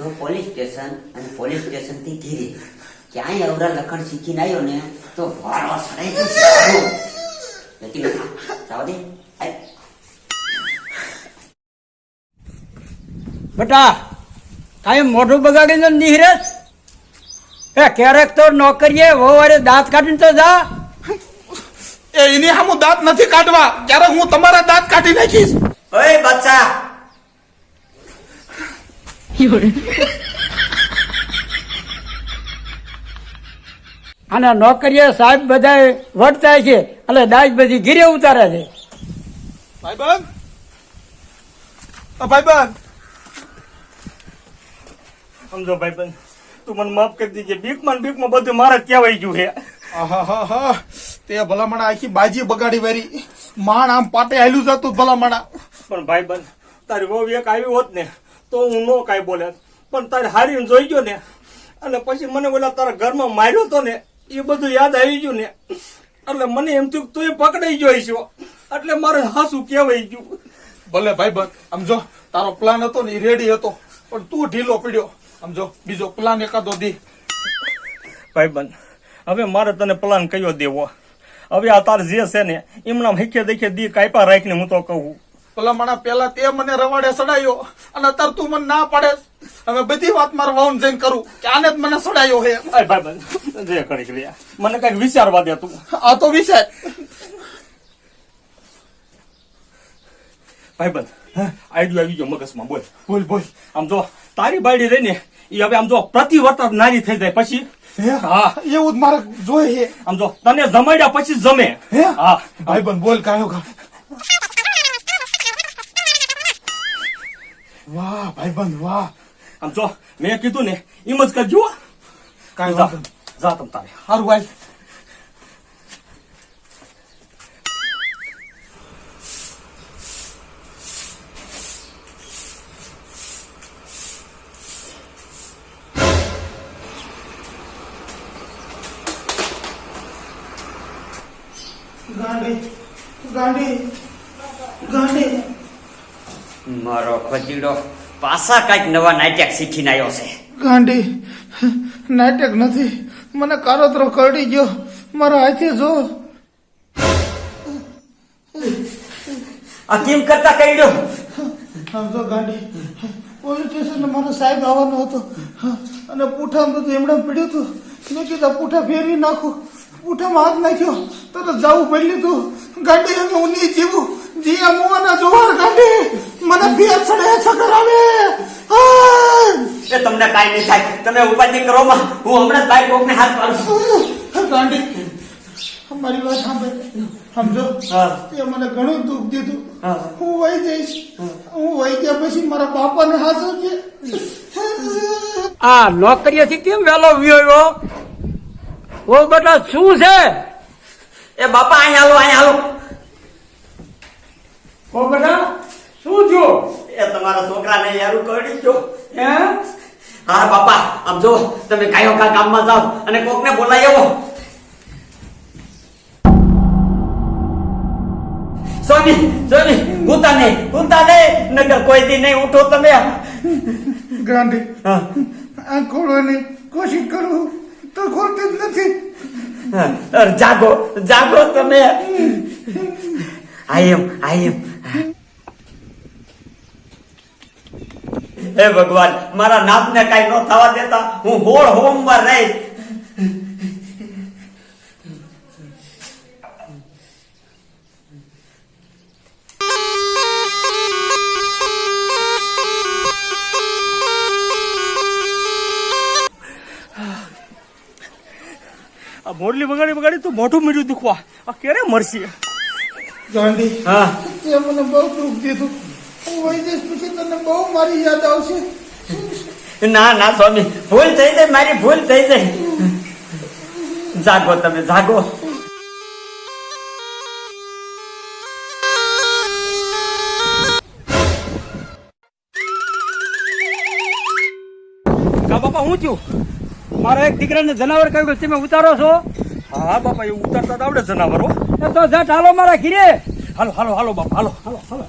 સીધો police station અને police સ્ટેશનથી ઘીરે. ક્યાંય અવરા લખણ શીખીને આવ્યો ને તો વાળો સડાઈ ગયો જતી બેટા જાવ દે. બટા કાંઈ મોઢું બગાડીને નીહરે? એ ક્યારેક તો નોકરીએ વહુવારે દાંત કાઢીને તો જા. એ એની સામું દાંત નથી કાઢવા. ક્યારેક હું તમારા દાંત કાઢી નાખીશ. ઓય બચ્ચા અને નોકરીએ સાહેબ બધા વટતા છે એટલે દાજ બધી ગીરે ઉતારે છે. ભાઈબંધ? ભાઈબંધ? સમજો ભાઈ બંધ તું મને માફ કરી દીજે બીકમાં બીકમાં બધું મારા જ કહેવાય ગયું છે. તે ભલામણા આખી બાજી બગાડી વેરી. માણ આમ પાટે હાલ્યું જતું ભલામણા. પણ ભાઈ બંધ તારી વહુ એક આવી હોત ને તો હું નો કાંઈ બોલે. પણ તારે હારીને જોઈ ગયો ને અને પછી મને ઓલા તારા ઘરમાં માર્યો હતો ને એ બધું યાદ આવી ગયું ને. એટલે મને એમ થયું તું એ પકડાઈ ગયો છો એટલે મારે હાસું કહેવાય ગયું. ભલે ભાઈ આમ જો તારો પ્લાન હતો ને એ રેડી હતો. પણ તું ઢીલો પડ્યો. આમ જો બીજો પ્લાન એકાદો દી. ભાઈ બંધ હવે મારે તને પ્લાન કયો દેવો? હવે આ તાર જે છે ને એમના હેખે દેખે દી કાયપા રાખીને હું તો કહું. ભલામણા પેલા તે મને રવાડે સડાયો અને અત્યારે તું મને ના પાડે. હવે બધી વાત મારે વાઉન જઈને કરું. કે આને જ મને સડાયો હે? ભાઈ જે કરી લે મને કંઈક વિચારવા દે તું. આ તો વિષય ભાઈ બંધ. આઈડિયો આવી ગયો મગજમાં. બોલ. બોલ બોલ. આમ જો તારી બાયડી રહી ને એ હવે આમ જો પ્રતિવર્તક નારી થઈ જાય. પછી? હે? હા. એવું જ મારે જોઈએ આમ જો તને જમાડ્યા પછી જમે. હે? હા. ભાઈબંધ બોલ કાયો. વાહ ભાઈબંધ વાહ આમ જો મેં કીધું ને એમ જ કરજો. કાંઈ જા. જા તમ તારે સારું ભાઈ ગાંડી ગાંડી મારો ખજીડો પાછા કંઈક નવા નાટક શીખીને આવ્યો છે. ગાંડી નાટક નથી. મને કારોતરો કરડી ગયો. મારા હાથે જો. આ કેમ કરતા કર્યો આમ તો ગાંડી પોલીસ સ્ટેશન મારો સાહેબ આવવાનો હતો. અને પૂઠામાં બધું એમણે પીડ્યું હતું. મેં કીધું પૂઠા ફેરવી નાખું. પૂઠામાં હાથ નાખ્યો. તો તો જવું પડી લીધું ગાંડી હવે હું નહીં જીવું. જીયા મુવાના જોવાર ગાંડી મને ફેર ચડે આવે હા! એ તમને કાંઈ નહીં થાય. તમે ઉપાધિ કરો માં. હું હમણાં જ બાઈક કોકને હાથ પાડું ગાંડી. મારી વાત સાંભળ સમજો? એ તે મને ઘણું દુઃખ દીધું. હા. હું વહી જઈશ. હું. વહી ગયા પછી મારા બાપાને હાસવજે આ નોકરીએથી કેમ વહેલો વ્યો ઓ બેટા શું છે? એ બાપા અહીં હાલો અહીં હાલો. ઓ બેટા શું થયું? એ તમારા છોકરાને યારું કરડી જો હે? હા બાપા આમ જો તમે કાયો કા ગામમાં જાઓ અને કોકને બોલાવી આવો. સોની સોની ગુતા નહીં ગુતા નહીં નગર કોઈ દી નહીં ઉઠો તમે. ગાંધી હા, આ ખોલવાની કોશિશ કરું તો ખોલતી જ નથી. જાગો જાગો તમે. આઈ એમ આઈ એમ હે ભગવાન મારા નાથને કઈ ન થવા દેતા હું હોળ હોમવાર રહીશ. મોરલી બગાડી બગાડી તો મોઢું મીઠું દુખવા. આ ક્યારે મરશે? હા. તે મને બહુ દુઃખ દીધું. હું વૈદેશ પછી તને બહુ મારી યાદ આવશે. ના ના સ્વામી ભૂલ થઈ જાય મારી ભૂલ થઈ જાય. જાગો તમે જાગો. કા બાપા હું થયું? મારા એક દીકરાને જનાવર કહ્યું કે તમે ઉતારો છો? હા બાપા એ ઉતારતા આવડે જનાવરો તો જા ચાલો મારા ઘીરે. હાલો હાલો હાલો બાપ હાલો હાલો હાલો.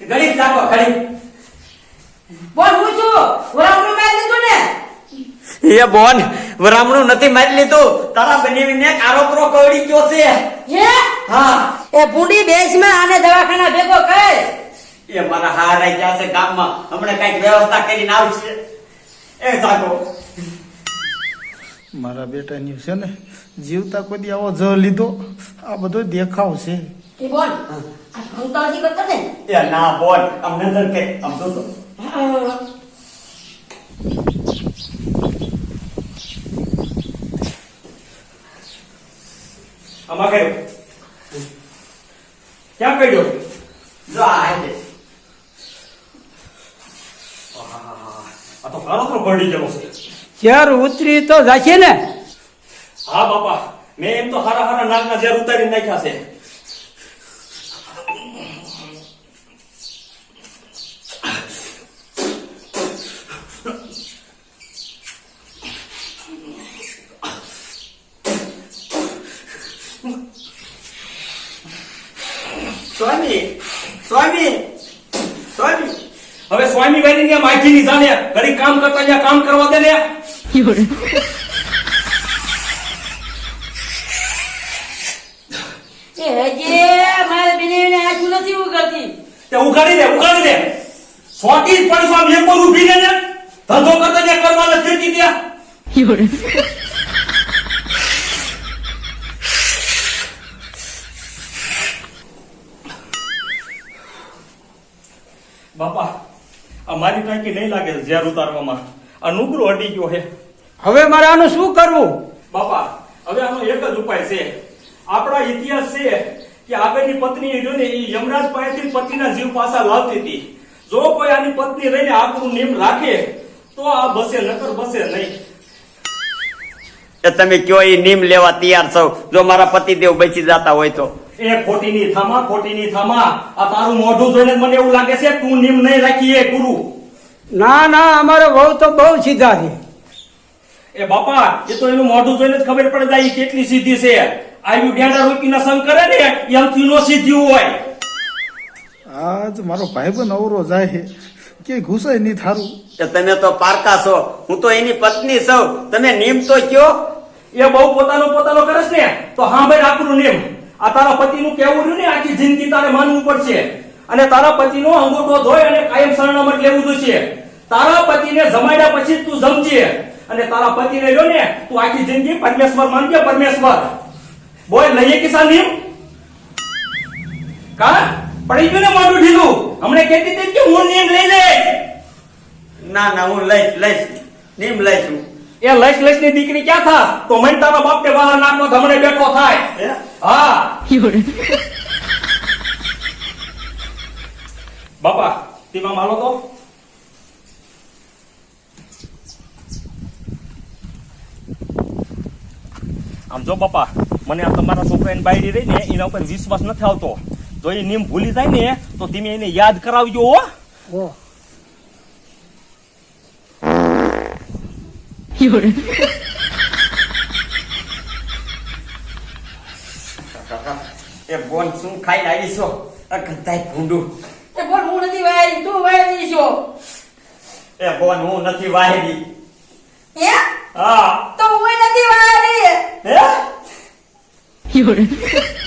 ઘડીક રાખો ઘડીક. બોલ હું છું? વરામણું મારી દીધું ને? એ બોન વરામણું નથી મારી લીધું. તારા બનેવીને કારોતરો કવડી ગયો છે. હે? હા. એ ભૂંડી બેસમાં આને દવાખાના ભેગો કર. એ મારા હારા ગયા છે ગામમાં. હમણાં કંઈક વ્યવસ્થા કરીને આવશે. એ જાગો. મારા બેટાની છે ને જીવતા કોઈ આવો જ લીધો. આ બધો દેખાવ છે. એ બોલ. આ કરતો ને? એ ના બોલ આમ નજર કે આમ જો તો આમાં કર્યો? ક્યાં કર્યો? જો આ તો. પડી ગયેલો ચેર ઉતરી તો જશે ને. હા, બાપા. મેં એમ તો હારા હારા નાગના ઝેર ઉતારી નાખ્યા છે. સ્વામી સ્વામી સ્વામી. હવે સ્વામી વાળી ને માખી ની જાણે ઘડી કામ કરતા અહીંયા કામ કરવા દે ને. એ હજી મારે બેનીને આખું નથી ઉગડતી તે ઉગાડી દે ઉગાડી દે. સોટી જ પડી સ્વામી પર ઊભી રહે ને? ધંધો કરતા ત્યાં કરવા નથી દેતી ત્યાં. બાપા આ મારી ટાંકી નહીં લાગે ઝેર ઉતારવામાં. આ નુકરો અડી ગયો હે. હવે મારે આનું શું કરવું? બાપા હવે આનો એક જ ઉપાય છે. આપણા ઇતિહાસ છે કે આગળની પત્ની જો ને એ યમરાજ પાસેથી પતિના જીવ પાછા લાવતી હતી. જો કોઈ આની પત્ની રહીને આપણું નિયમ રાખે તો આ બસે નકર બસે નહીં. તમે કયો એ નિયમ લેવા તૈયાર છો? જો મારા પતિદેવ બચી જતા હોય તો. એ ખોટી ની થામા ખોટી ની થામા. આ તારું મોઢું જોઈને મને એવું લાગે છે તું નિયમ નહીં રાખી એ ગુરુ. ના ના અમારે વહુ તો બહુ સીધા છે. એ બાપા એ તો એનું મોઢું જોઈને જ ખબર પડે જાય કેટલી સીધી છે. આયુ ડેડા રૂપીના સંગ કરે ને એમથી નો સીધ્યું હોય. આજ મારો ભાઈ પણ અવરો જાય છે. કે ઘૂસાય નહીં થારું. એ તમે તો પારકા છો હું તો એની પત્ની છું. તમે નિયમ તો કયો? એ બહુ પોતાનો પોતાનો કરે છે ને તો હા ભાઈ આપણું નિયમ આ તારા પતિનું કેવું રહ્યું ને આખી જિંદગી તારે માનવું પડશે. અને તારા પતિનો અંગૂઠો ધોઈ અને કાયમ સરનામત લેવું જોઈશે તારા પતિને જમાડ્યા પછી જ તું જમજે. અને તારા પતિને રહ્યો ને તું આખી જિંદગી પરમેશ્વર માનજે પરમેશ્વર. બોલ લઈએ કિસાન નિયમ? કા? પડી ગયું ને મોઢું ઢીલું? હમણે કહેતી હતી કે હું નિયમ લઈ લઈશ. ના ના હું લઈશ લઈશ. નીમ લઈશું. એ લઈશ લઈશની દીકરી ક્યાં થા? તો મને તારા બાપને બહાર નાખવા ગમણે બેઠો થાય. હા? બાપા તેમાં માલો તો. આમ જો બાપા મને આ તમારા છોકરાની બાયડી રહી ને એના ઉપર વિશ્વાસ નથી આવતો. જો એ નિયમ ભૂલી જાય ને તો તમે એને યાદ કરાવજો હો. એ બોન શું ખાઈ આવી છો? આ ગધાય ભૂંડું. એ બોલ હું નથી વાયરી તું વાયરી છો. એ બોન હું નથી હે? હા. તો હું નથી વાયરી હે